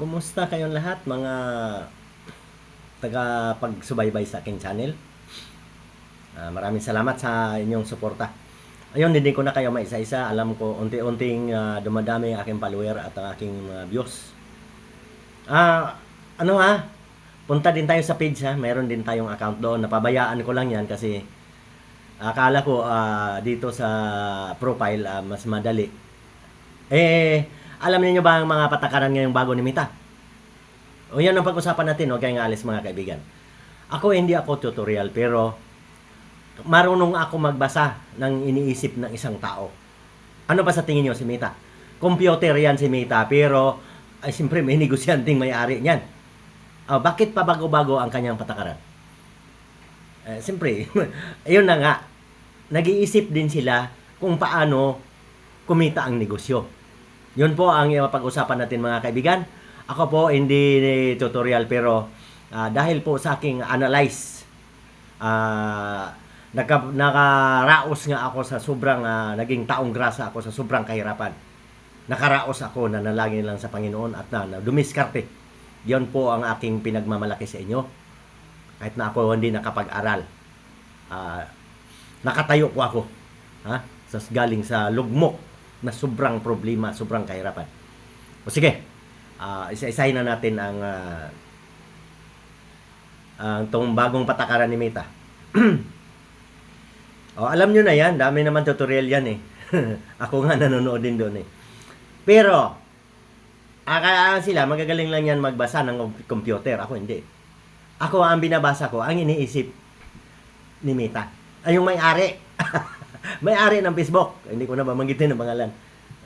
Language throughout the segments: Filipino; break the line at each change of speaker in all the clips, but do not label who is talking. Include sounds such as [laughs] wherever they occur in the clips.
Kumusta kayong lahat mga taga pagsubaybay sa aking channel? Ah, maraming salamat sa inyong suporta. Ayun, hindi ko na kayo maisa-isa. Alam ko, unti-unting ah, dumadami ang aking follower at ang aking mga views. Ah, ano ha? Punta din tayo sa page ha. Meron din tayong account doon. Napabayaan ko lang yan kasi akala ko ah, dito sa profile ah, mas madali. Eh, alam niyo ba ang mga patakaran ngayong bago ni Mita? O yan ang pag-usapan natin, huwag kayong alis mga kaibigan. Ako hindi ako tutorial pero marunong ako magbasa ng iniisip ng isang tao. Ano ba sa tingin niyo si Mita? Computer yan si Mita pero ay siyempre may negosyanteng may-ari niyan. Ah, bakit pa bago-bago ang kanyang patakaran? Eh, siyempre, [laughs] ayun na nga. Nag-iisip din sila kung paano kumita ang negosyo. Yun po ang pag-usapan natin mga kaibigan. Ako po hindi tutorial pero ah, dahil po sa aking analyze ah naka, nakaraos nga ako sa sobrang ah, naging taong grasa ako sa sobrang kahirapan. Nakaraos ako na nalangin lang sa Panginoon at na, na dumiskarte. Yan po ang aking pinagmamalaki sa inyo. Kahit na ako hindi nakapag-aral. Ah, nakatayo po ako. Ha? Sa galing sa lugmok na sobrang problema, sobrang kahirapan. O sige, ah, isa-isahin na natin ang ah, ang tong bagong patakaran ni Meta. [clears throat] o, alam nyo na yan, dami naman tutorial yan eh. [laughs] Ako nga nanonood din doon eh. Pero, akala sila, magagaling lang yan magbasa ng computer. Ako hindi. Ako ang binabasa ko, ang iniisip ni Meta. Ay yung may-ari. [laughs] may-ari ng Facebook. Hindi ko na babanggitin ang pangalan.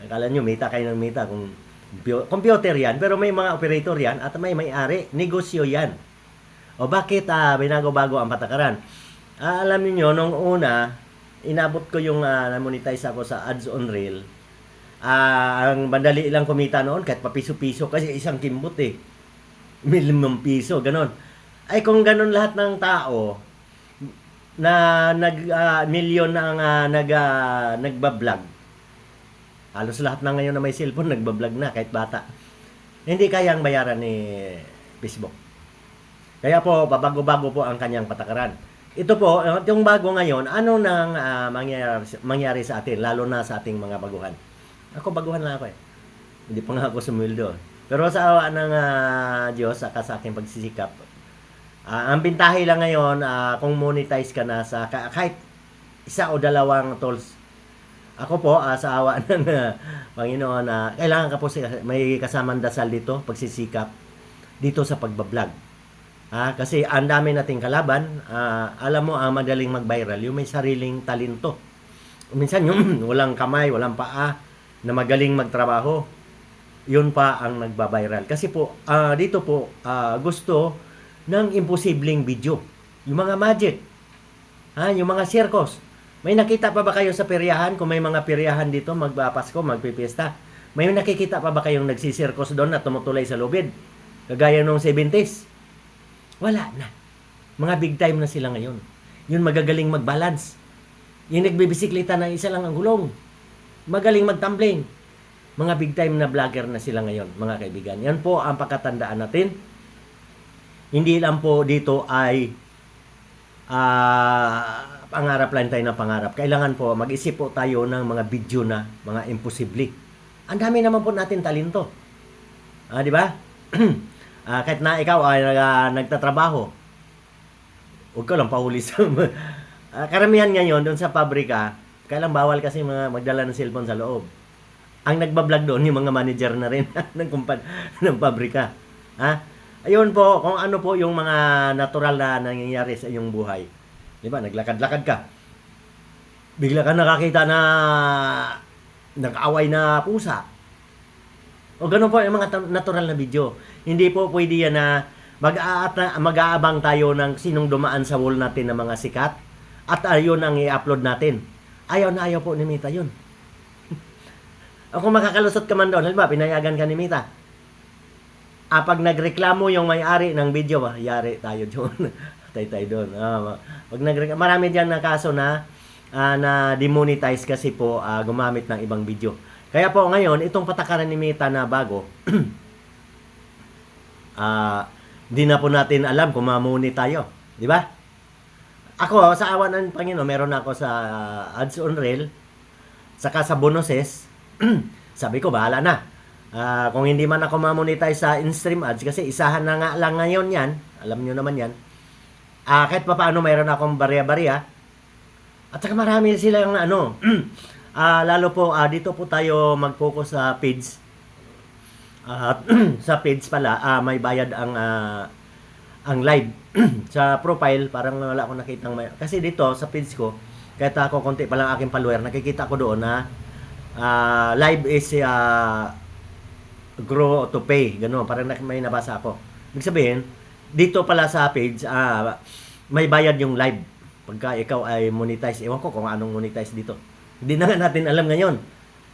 Akala nyo, Meta kayo ng Meta. Kung compu- computer yan, pero may mga operator yan at may may-ari. Negosyo yan. O bakit ah, binago-bago ang patakaran? Ah, alam niyo nung una, inabot ko yung ah, na-monetize ako sa ads on reel. Ah, ang bandali lang kumita noon kahit pa piso-piso kasi isang kimbot eh. Minimum piso, ganon. Ay kung ganon lahat ng tao na nag ah, milyon ang ah, nag ah, nagba-vlog. Halos lahat na ngayon na may cellphone nagba-vlog na kahit bata. Hindi kayang bayaran ni Facebook. Kaya po, babago-bago po ang kanyang patakaran. Ito po, uh, yung bago ngayon, ano nang ah, mangyari, mangyari sa atin, lalo na sa ating mga baguhan? Ako, baguhan lang ako eh. Hindi pa nga ako sumildo. Pero sa awa ng ah, Diyos, saka sa aking pagsisikap, ah, ang bintahe lang ngayon, ah, kung monetize ka na sa ka- kahit isa o dalawang tools, ako po, ah, sa awa [laughs] ng Panginoon, na kailangan ka po si- may kasamang dasal dito, pagsisikap, dito sa pagbablog. Ah, kasi ang dami nating kalaban, ah, alam mo, ang madaling mag-viral, yung may sariling talento. Minsan yung [clears throat] walang kamay, walang paa, na magaling magtrabaho, yun pa ang nagba-viral. Kasi po, ah, dito po, ah, gusto ng imposibleng video. Yung mga magic, ha, yung mga circus. May nakita pa ba kayo sa peryahan? Kung may mga peryahan dito, magpapasko, magpipiesta. May nakikita pa ba kayong nagsisirkos doon na tumutulay sa lubid? Kagaya nung 70s. Wala na. Mga big time na sila ngayon. Yun magagaling mag-balance. Yung nagbibisikleta na isa lang ang gulong. Magaling magtumbling. Mga big time na vlogger na sila ngayon, mga kaibigan. Yan po ang pakatandaan natin. Hindi lang po dito ay ah pangarap lang tayo ng pangarap. Kailangan po mag-isip po tayo ng mga video na mga imposible. Ang dami naman po natin talento. Ah, di ba? [clears throat] Ah, kahit na ikaw ay ah, nagtatrabaho, huwag ka lang pahuli sa... [laughs] Ah, karamihan ngayon doon sa pabrika, kailang bawal kasi mga magdala ng cellphone sa loob. Ang nagbablog doon, yung mga manager na rin [laughs] ng, kumpan, ng pabrika. Ha? Ayun po, kung ano po yung mga natural na nangyayari sa iyong buhay. Di ba? Naglakad-lakad ka. Bigla ka nakakita na nag-away na pusa. O ganun po yung mga natural na video. Hindi po pwede yan na mag-aabang tayo ng sinong dumaan sa wall natin ng mga sikat at ayun ang i-upload natin. Ayaw na ayaw po ni Mita yun. [laughs] o kung makakalusot ka man doon, halimbawa, pinayagan ka ni Mita. Ah, pag nagreklamo yung may-ari ng video, ba, yari tayo doon. [laughs] Tay tayo doon. Ah, pag nagre- marami diyan na kaso na ah, na demonetize kasi po ah, gumamit ng ibang video. Kaya po ngayon, itong patakaran ni Meta na bago, [clears throat] ah, di na po natin alam kung mamuni tayo. Di ba? Ako, sa awa ng Panginoon, meron ako sa ads on rail, saka sa bonuses, [clears throat] sabi ko, bahala na. Ah, kung hindi man ako mamonetize sa in-stream ads, kasi isahan na nga lang ngayon yan, alam nyo naman yan, Ah, kahit pa paano mayroon akong barya-barya. At saka marami silang ano, [clears throat] ah, lalo po ah, dito po tayo mag-focus sa page. At [clears throat] sa page pala, ah, may bayad ang ah, ang live. [clears throat] sa profile, parang wala akong nakitang may... Kasi dito, sa page ko, kahit ako konti pa lang aking follower, nakikita ko doon na ah, live is ah, grow to pay. Ganun, parang may nabasa ako. Ibig sabihin, dito pala sa page, ah, may bayad yung live. Pagka ikaw ay monetize, ewan ko kung anong monetize dito. Hindi na natin alam ngayon.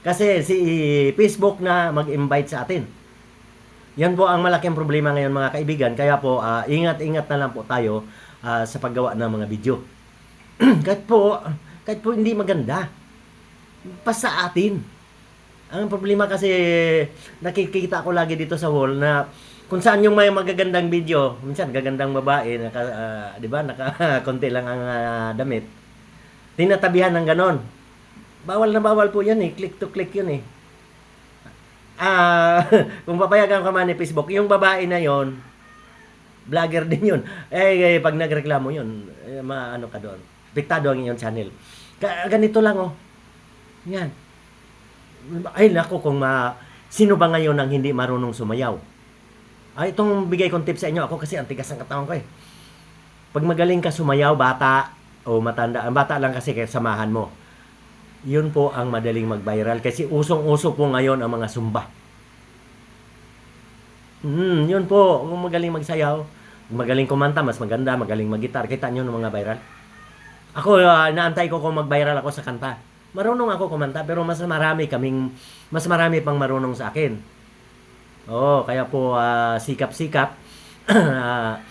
Kasi si Facebook na mag-invite sa atin. Yan po ang malaking problema ngayon mga kaibigan. Kaya po, ah, ingat-ingat na lang po tayo ah, sa paggawa ng mga video. [clears throat] kahit po, kahit po hindi maganda. Pa sa atin. Ang problema kasi nakikita ko lagi dito sa wall na kung saan yung may magagandang video, minsan gagandang babae, naka, ah, 'di ba, naka konti lang ang ah, damit. Tinatabihan ng ganon. Bawal na bawal po 'yan eh, click to click 'yun eh. Ah, [laughs] kung papayagan ka man ni Facebook, yung babae na 'yon, vlogger din 'yun. Eh, eh pag nagreklamo 'yun, eh, maano ka doon. Piktado ang iyong channel. Ka- ganito lang oh. Yan. Ay nako kung ma sino ba ngayon ang hindi marunong sumayaw? Ay, itong bigay kong tip sa inyo. Ako kasi ang tigas ng katawan ko eh. Pag magaling ka sumayaw, bata o matanda, ang bata lang kasi kaya samahan mo. Yun po ang madaling mag-viral kasi usong-uso po ngayon ang mga sumba. Hmm, yun po. Magaling magsayaw, magaling kumanta, mas maganda, magaling magitar. Kita nyo ng mga viral. Ako, uh, naantay ko kung mag-viral ako sa kanta. Marunong ako kumanta, pero mas marami kaming, mas marami pang marunong sa akin. Oo, kaya po ah, sikap-sikap [clears throat] Ah,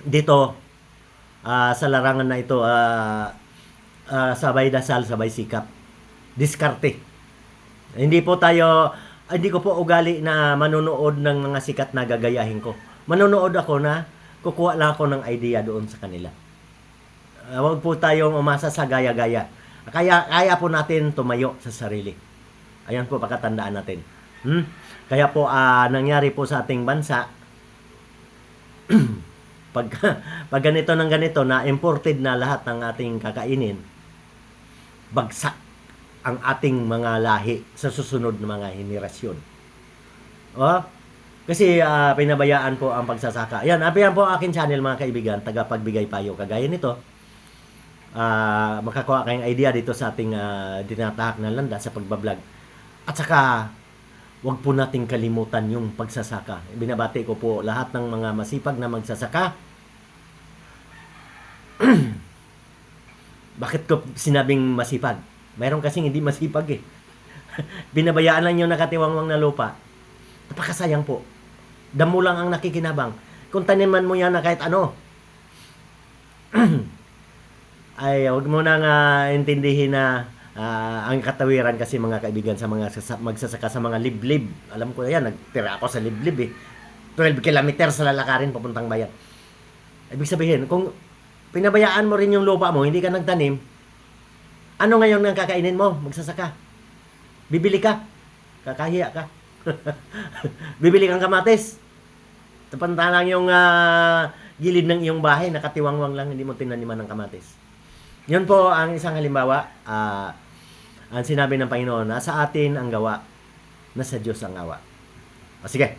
dito ah, sa larangan na ito ah, ah, sabay dasal, sabay sikap. Diskarte. Hindi po tayo hindi ko po ugali na manonood ng mga sikat na gagayahin ko. Manonood ako na kukuha lang ako ng idea doon sa kanila. Uh, wag po tayong umasa sa gaya-gaya. Kaya kaya po natin tumayo sa sarili. Ayan po pakatandaan natin. Hmm? Kaya po ah, nangyari po sa ating bansa [clears throat] pag [laughs] pag ganito ng ganito na imported na lahat ng ating kakainin bagsak ang ating mga lahi sa susunod na mga henerasyon. Oh? Kasi ah, pinabayaan po ang pagsasaka. Yan, apihan po ang akin channel mga kaibigan, tagapagbigay payo kagaya nito. Ah, makakuha kayong idea dito sa ating ah, dinatahak na landa sa pagbablog. At saka Huwag po nating kalimutan yung pagsasaka. Binabati ko po lahat ng mga masipag na magsasaka. [clears throat] Bakit ko sinabing masipag? Mayroon kasing hindi masipag eh. [laughs] Binabayaan lang yung nakatiwangwang na lupa. Napakasayang po. Damo lang ang nakikinabang. Kung taniman mo yan na kahit ano, [clears throat] ay huwag mo nang ah, intindihin na ah, ang katawiran kasi mga kaibigan sa mga sasa- magsasaka sa mga liblib. Alam ko yan, nagtira ako sa liblib eh. 12 kilometers sa lalakarin papuntang bayan. Ibig sabihin, kung pinabayaan mo rin yung lupa mo, hindi ka nagtanim, ano ngayon ang kakainin mo? Magsasaka. Bibili ka. Kakahiya ka. [laughs] Bibili kang kamatis. Tapanta lang yung ah, gilid ng iyong bahay, nakatiwangwang lang, hindi mo tinaniman ng kamatis. Yun po ang isang halimbawa. ah, ang sinabi ng Panginoon, nasa atin ang gawa, nasa Diyos ang awa. O sige,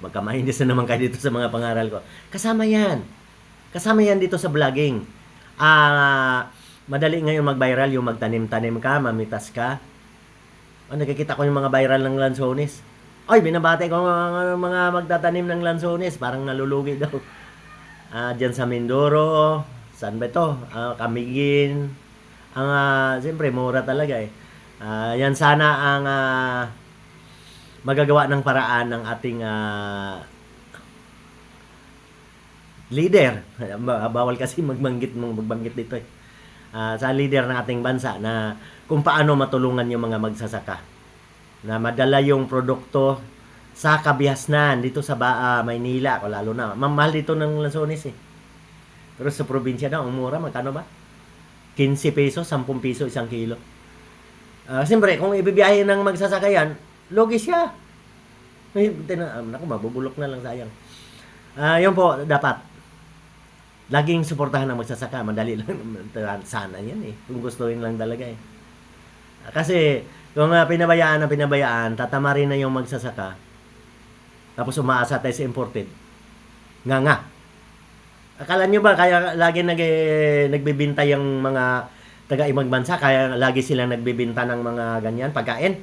Baka mahinis na naman kayo dito sa mga pangaral ko. Kasama yan. Kasama yan dito sa vlogging. Ah, madali ngayon mag-viral yung magtanim-tanim ka, mamitas ka. Oh, nakikita ko yung mga viral ng lansones. Ay, binabate ko mga, mga magtatanim ng lansones. Parang nalulugi daw. Ah, diyan sa Mindoro, saan ba ito? Ah, Camiguin. Ang, ah, siyempre, mura talaga eh. Ah, yan sana ang ah, magagawa ng paraan ng ating ah, leader. Ba- Bawal kasi magbanggit magbanggit dito eh. Ah, sa leader ng ating bansa na kung paano matulungan yung mga magsasaka na madala yung produkto sa Kabihasnan, dito sa ba, ah, Maynila, o lalo na. Mamahal dito ng Lanzones eh. Pero sa probinsya daw, ang mura, magkano ba? 15 pesos, 10 piso isang kilo. Ah, Siyempre, kung ibibiyahe ng magsasakayan, logi siya. Ay, tina, ah, naku, mabubulok na lang sayang. Ah, yun po, dapat. Laging suportahan ng magsasaka. Madali lang [laughs] sana yan eh. Kung gustuin lang talaga eh. Kasi, kung uh, pinabayaan na pinabayaan, tatama rin na yung magsasaka. Tapos umaasa tayo sa imported. Nga nga. Akala nyo ba kaya lagi nag, eh, nagbibinta yung mga taga-ibang bansa, kaya lagi sila nagbibinta ng mga ganyan, pagkain?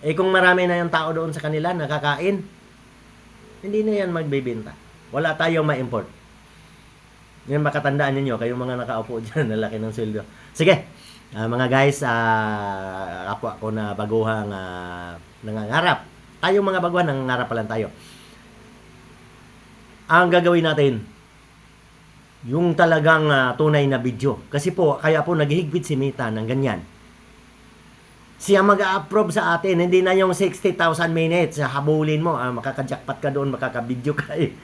Eh kung marami na yung tao doon sa kanila, nakakain, hindi na yan magbibinta. Wala tayong ma-import. Yan makatandaan ninyo, kayong mga nakaupo [laughs] dyan, na laki ng sweldo. Sige, ah, mga guys, ah, ako, ako na baguhang ah, nangangarap. Tayong mga baguhan, nangangarap pa lang tayo. Ang gagawin natin, yung talagang ah, tunay na video. Kasi po, kaya po naghihigpit si Mita ng ganyan. Siya mag-approve sa atin, hindi na yung 60,000 minutes, habulin mo, ah, makaka-jackpot ka doon, makaka-video ka eh. [laughs]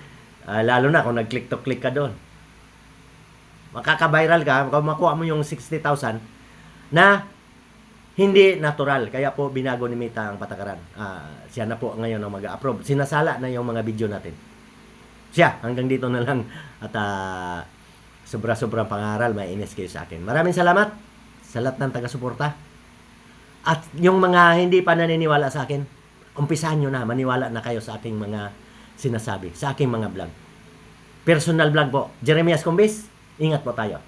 Ah, lalo na kung nag-click to click ka doon. Makaka-viral ka, makuha mo yung 60,000 na hindi natural. Kaya po binago ni Mita ang patakaran. Ah, siya na po ngayon ang mag-approve. Sinasala na yung mga video natin. Siya, hanggang dito na lang. At ah, sobra-sobrang pangaral, may inis kayo sa akin. Maraming salamat sa lahat ng taga-suporta. At yung mga hindi pa naniniwala sa akin, umpisahan nyo na, maniwala na kayo sa aking mga sinasabi, sa aking mga vlog. Personal vlog po. Jeremias Cumbis, ingat po tayo.